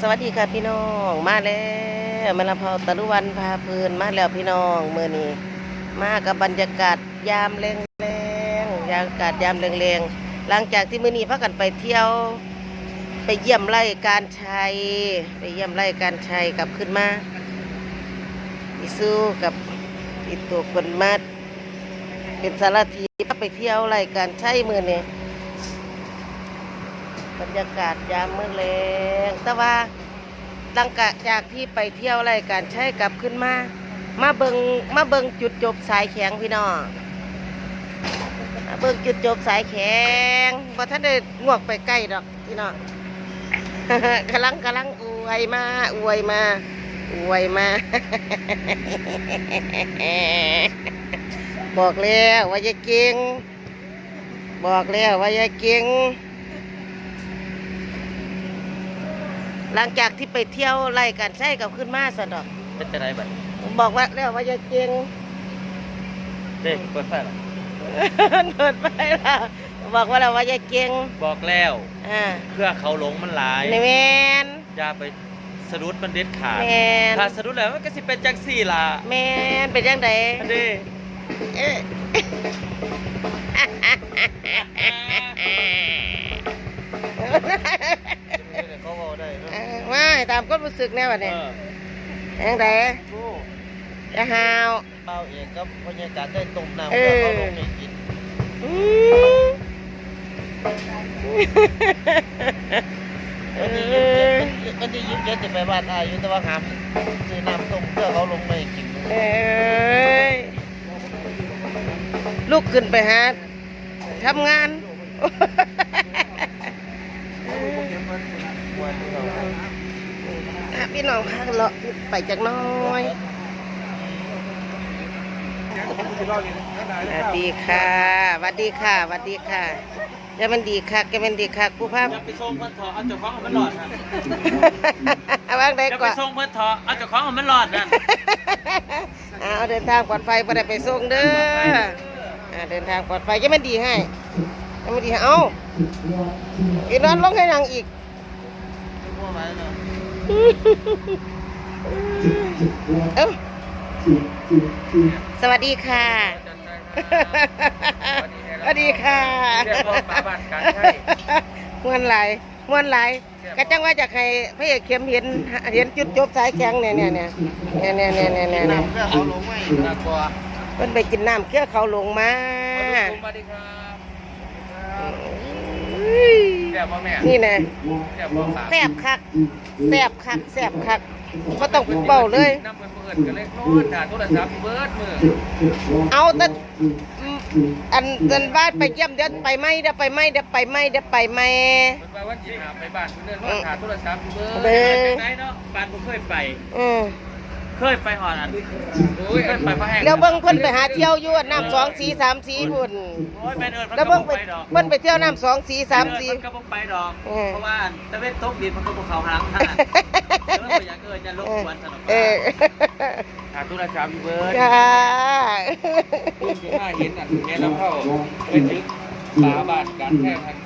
สวัสดีค่ะพี่น้องมาแล้วมาลำเพาตะลุวันพาเพลินมาแล้วพี่น้องเมื่อนี้มากับบรรยากาศยามแรงๆยามอากาศยามแรงๆหลังจากที่มื่อนี้พักกันไปเที่ยว ไปเยี่ยมไร่การชัยไปเยี่ยมไร่การชัยกลับขึ้นมาอิซูกับอิตัวคนมาเป็นสารทีไปเที่ยวไร่การชัยมื่อนี้ บรรยากาศยามมื้อแลงแต่ว่าหลังจากที่ไปเที่ยวอะไรกันใช้กลับขึ้นมา มาเบิงมาเบิงจุดจบสายแข็งพี่น้องมาเบิงจุดจบสายแข็งพอท่านได้งวกไปใกล้ดอกพี่น้องกำลังกำลังอวยมาอวยมาอวยมา บอกแล้วว่ายาเก่งบอกแล้วว่ายาเก่ง หลังจากที่ไปเที่ยวไล่กันใช่กับขึ้นมาสะดอกเป็นจะไรบัดบอกว่าแล้วว่าอย่าเก่งเด็กเปิดไฟหรอเปิดไปละบอกว่าแล้วว่าอย่าเก่งบอกแล้วอ่าเครือเขาหลงมันหลายในแมนอย่าไปสะดุดมันเด็ดขาดแมนถ้าสะดุดแล้วมันก็สิเป็นจังสี่ล่ะแมนเป็นยังไงอันนี้เอ๊ะ เขาบอกได้เอ้ยมาให้ตามความรู้สึกแน่วะเอเนี่ยอยังไงโอ้จะหาวเป้าเองก็บรรยากาศได้ตรงน้ำเอเพื่ออเขาลงในกินอืมเออมันจะยิ้มเยอะจะไปบ้านอายุแต่ว่าหามซื้อน้ำต้มเพื่อเขาลงในกินเอ้ยลูกขึ้นไปหาทำงาน อะพี่น้องข้างเลาะไปจากน้อยสวัสดีค่ะสวัสดีค่ะสวัสดีค่ะจะมันดีค่ะแกมันดีค่ะกูภาพอย่าไปส่งเพื่อนเถอะเอาเจ้าของมันหลอดนั่นวางได้อย่าก่ไปอนส่งเพื่อนเถอะเอาเจ้าของมันหลอดนั่นเอาเดินทางปลอดภัยไปได้ไปส่งเด้ออ่าเดินทางปลอดภัยจะมันดีให้จะมันดีให้เอาอีนอนลงให้นางอีก เอ้าสวัสดีค่ะ สวัสดีค่ะเรียกรถมาบ้านกันใช่มวนไหลายมวนไหลายก็จังว่าจากให้พระเอกเข้มเห็นเห็นจุดจบสายแข็งเนี่ยเนี่ยเนี่ยเนี่ยเนี่ยเนี่ยเนี่ยเนี่ยเนี่ยน้ำเพื่อเขาลงไม่น่ากลัวเพิ่นไปกินน้ำเกลือเขาลงมามาดีครับอุ้ย แซ่บพ่อแม่นี่นะแซ่บพ่อสามแซ่บคักแซ่บคักแซ่บคักก็ต้องเป่าเลย น้ำเปิดเปิดกันเลยโน่นด่าโทรศัพท์เบิร์ดมือเอาแต่อืมอันอันบ้านไปเยี่ยมเดี๋ยวไปไหมเดี๋ยวไปไหมเดี๋ยวไปไหมเดี๋ยวไปไหมเป็นว่าวันจีหาไปบ้านเพื่อนว่าหาโทรศัพท์เบิร์ดเบิดไหนเนาะบ้านผมเคยไปอืม เคยไปหอนันโอ้ยเคยไปพระแห้งแล้วเบิ่งเพิ่นไปหาเที่ยวอยู่น้ำสองสีสามสีพุ่นโอ้ยแม่นเอิญแล้วเบิ่งไปไปดอกเพิ่นไปเที่ยวน้ำสองสีสามสีมันก็บ่ไปดอกเออเพราะว่าตะเวนตกดินมันก็บ่เข้าหางท่านแล้วก็อยากเอิญจะลบกวนสนุกเออหาโทรศัพท์อยู่เบิร์ดค่ะเพิ่งจะมาเห็นอันแม่น้ำเข้าเป็นยึดสาบานการแพทย์ทัน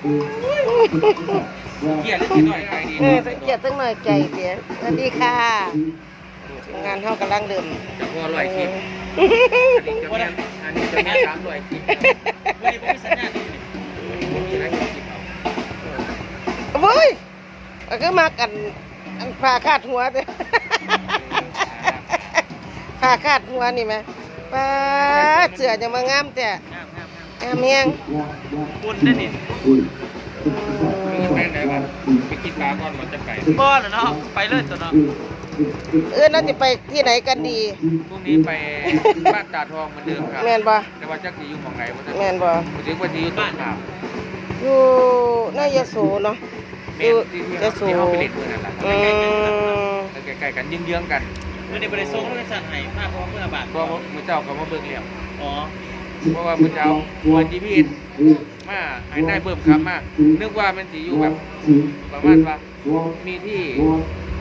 เกียรติเล็กน้อยใครดีเออสังเกตตั้งหน่อยใจเดียวสวัสดีค่ะ ทีมงานเฮากำลังเดิมจะพอร้อยคลิปอันนี้จะแม่อันนี้จะแม่สามร้อยคลิปไม่ได้ไม่สัญญาณนี่มีอะไรคลิปเอาโว้ยก็คือมากันอันผ่าคาดหัวเด้อผ่าคาดหัวนี่ไหมป้าดเสือจะมางามแต่งามงามงามงามเมียงคุณได้นี่แม่ไหนวะไปกินปลาก่อนมันจะไปบ่อเนาะไปเลยตัวเนาะ เออน่าจะไปที่ไหนกันดี พรุ่งนี้ไปบ้านตาทองเหมือนเดิมครับแม่นบ่ แต่ว่าจักสิอยู่หม่องไหนบ่ทันแม่นบ่ถึงว่าสิอยู่ต้นขามอยู่น่ายโสเนาะแม่นที่ที่ยเราโสที่เราไปเล่นเมื่อนั่นแหละอืมใกล้ๆกันเยื้องๆกันมื่อนี้บริษัทบริษัทไหนมากเพราะว่าเมื่อบาทก็มื้อเจ้าก็มาเบิ่งแล้วอ๋อเพราะว่ามื้อเจ้าเปิด GPS มาให้ได้เบิ่มคำมานึกว่ามันสิอยู่แบบประมาณว่ามีที่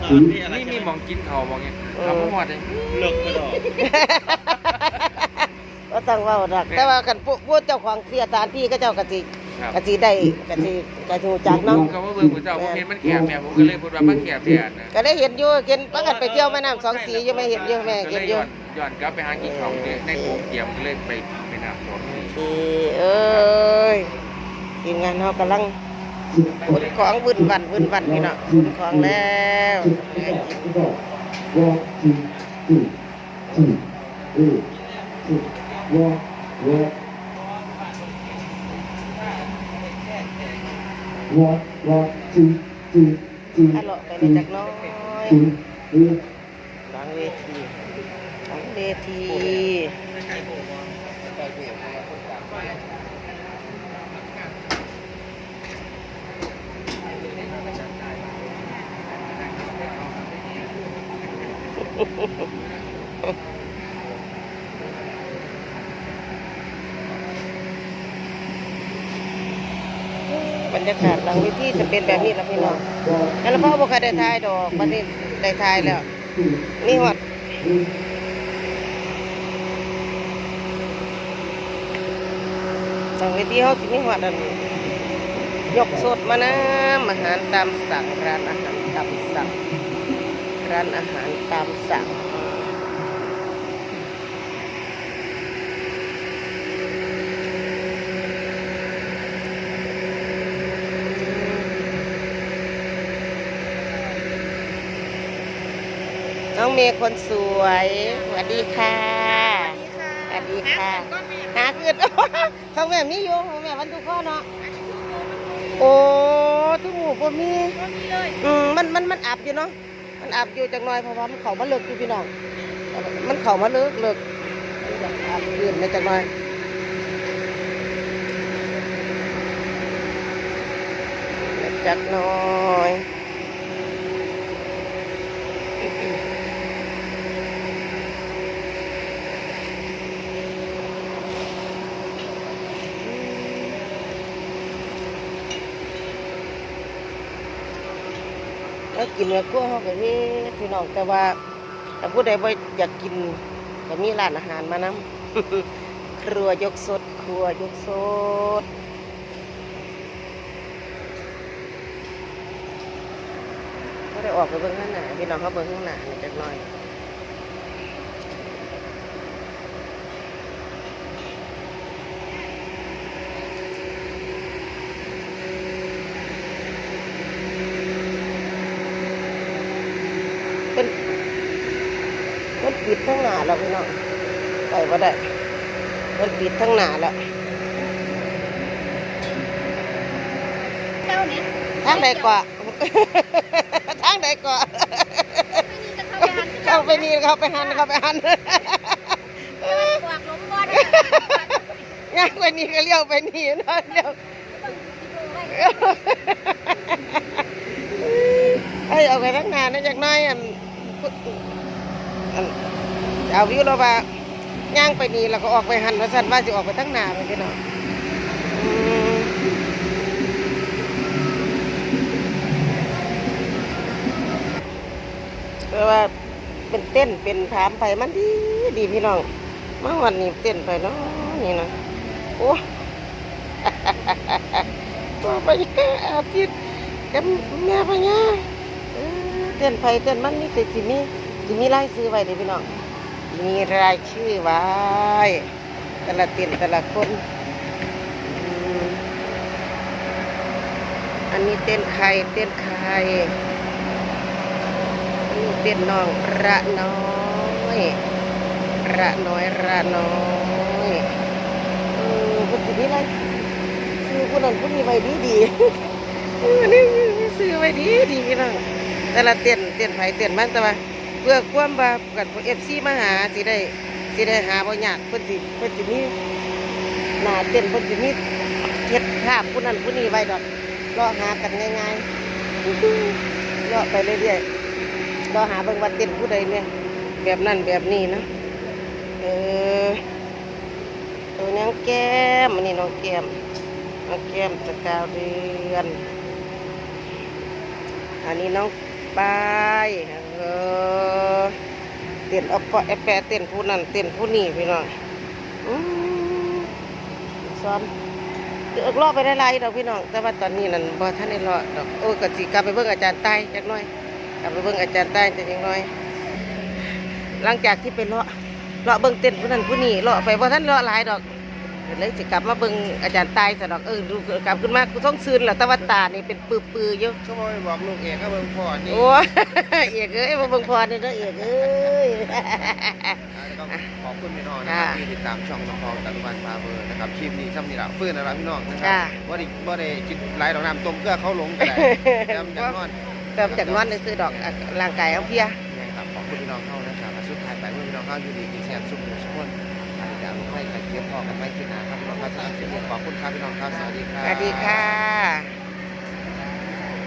เออที่อะไรนี่มีใช่ไหหมองกินข้าวหมองหยังคำว่าหมอดเลยเลิกกระดอกก็ต้องเว่าดักแต่ว่ากันพวกพวกเจ้าของเสียสถานที่ก็เจ้ากะสิครับกะสิได้กะสิกะสิรู้จักผเนาะมก็ว่าเบิ่งผู้เจ้าผมเห็นมันแคบแม่ผมก็เลยพูดว่ามันแคบแท้นะก็ได้เห็นอยู่เห็นปกติไปเที่ยวแม่น้ำสองสีอยู่แม่เห็นอยู่แม่ก็เห็เลนยอยู่ย้อนย้อนกลับไปหากินของเนี่ยในโป่งเกียมก็เลยไปไปน้ำสองสีที่เอ้ยทีมงานเรากำลัง ขนของวุ่นวันวุ่นวันพี่เนาะขนของแล้วเหลือกิน One, one, two, two, two, ถ้าเลาะไปเลยจักหน้อย two, three. หลังเวทีหลังเวที บรรยากาศหลังเวทีจะเป็นแบบนี้แล้วพี่น้องแล้วพ่อบอกใครได้ทายดอกบัดนี้ได้ทายแล้วนี่หอดหลังเวทีเขาสิมีหอดอันยกสดมานะอาหารตามสั่งร้านอาหารตามสั่ง ร้านอาหารตามสั่งน้องเมย์คนสวยสวัสดีค่ะสวัสดีค่ะหาขึ้นเขาแบบนี้อยู่เขาแบบวันทุกข้อเนาะ โอ้ทุกหมู่บ่มี อืมมันมันมันอับอยู่เนาะ มันอับอยู่จังหน่อยเพราะว่ามันเขามาเลิกอยู่พี่น้อง มันเขามาเลิกเลิกอยากอับยืนในจังหน่อยจักหน่อย แล้วกินเนื้อกุ้งเขาก็มีพี่น้องแต่ว่าถ้าผู้ใดบ่อยากกินก็มีร้านอาหารมานำครัวยกสด ครัวยกสดก็ได้ออกไปเบิ่งข้างหน้าพี่น้องเขาเบิ่งข้างหน้านี่จักหน่อยเป็นมัน ปิดทั้งหน้าแล้วพี่น้องไปบ่ได้มันปิดทั้งหน้าแล้วเจ้าเนี่ยทางใดก่อนทางใดก่อนจะเข้าไปหันเข้าไปนี่เข้าไปหันเข้าไปหันกวากล้มบอดย่างไปนี่ก็เลี้ยวไปนี่เนาะเลี้ยวไอ้ยเอาไปทั้งนานนะจากหน้อยอัน อันเอาวิวเราว่าย่างไปนี่แล้วก็ออกไปหันว่าสันว่าจะออกไปทั้งหนาไปพี่น้องเพราะว่าเป็นเต้นเป็นถามไปมันดีดีพี่น้องเมาวันนี้เต้นไปเนาะนี่นะโอ้ตัวไปอาทิตย์กับแม่พญาเออเต้นไปเต้นมันนี่สิสิมี สิมีรายชื่อไว้เด้พี่น้อง มีรายชื่อไว้แต่ละเต้นแต่ละคน อันนี้เต้นใครเต้นใครอันนี้เต้นน้องระน้อยระน้อยระน้อยเออคนสิมีรซื้อคนนั้นคนนี้ไว้ดีดีออนี่ซื้อไว้ดีดีพี่น้องแต่ละเต้นเต้นไผเต้นมันแต่ว่า เพื่อความว่ากันเอฟซีมาหาสิได้สิได้หาบ่ยากเพิ่นสิเพิ่นสิมีหน้าเต้นเพิ่นสิมีเฮ็ดภาพผู้นั้นผู้นี้ไว้ดอกรอหากันง่ายๆรอไปเรื่อยๆรอหาเบิ่งว่าเต้นผู้ใดเนี่ยแบบนั้นแบบนี้นะเออตัวนี้แก้มอันนี้น้องแก้มน้องแก้มตะกาวเดือน อันนี้น้อง ปายเออเต้นเอาปะแอปแปะเต้นผู้นั้นเต้นผู้นี้พี่น้องอืมซ้อมรอไปได้หลายดอกพี่น้อง แต่ว่าตอนนี้นั่นบ่ทันได้รอดอกโอ้ก็สิกลับไปเบิ่งอาจารย์ใต้จักหน่อยกลับไปเบิ่งอาจารย์ใต้จักน่อย หลังจากที่ไปเลาะเลาะเบิ่งเต้นผู้นั้นผู้นี้เลาะไปบ่ทันเลาะหลายดอก เลยสิกลับมาเบิ่งอาจารย์ใต้ซะดอกเออดูกลับขึ้นมากูต้องซืนแหละแต่ว่าตานี่เป็นปื้อๆอยู่ก็บอกบอกลูกเอกก็เบิ่งพ่อนี่โอ้ยเอกเอ้ยมาเบิ่งพรเด้อเด้อเอกเอ้ย ก็ขอบคุณพี่น้องนะครับที่ติดตามช่องน้องพองตะลุวันพาเบอร์นะครับคลิปนี้ช่ำนี่ละฟื้นนะครับพี่น้องนะครัจ้าว่าได้ว่าได้กินไหลายดอกน้ำต้มเกลือเขาหลงกันได้จำจากนอนเติมจากนอนเลยซื้อดอกอะร่างกายเอาเพลียนี่ครับขอบคุณพี่น้องเข้านะครับสุดท้ายไปเมื่อพี่น้องเข้าอยู่ดีมีแชร์สุขหมู่สุขคน อาจจะให้ใครเทียบพอกันไว้ที่นนะครับพี่น้องครับสำหรับคลิปนี้ขอบคุณครับพี่น้องครับสวัสดีครับ สวัสดีค่ะ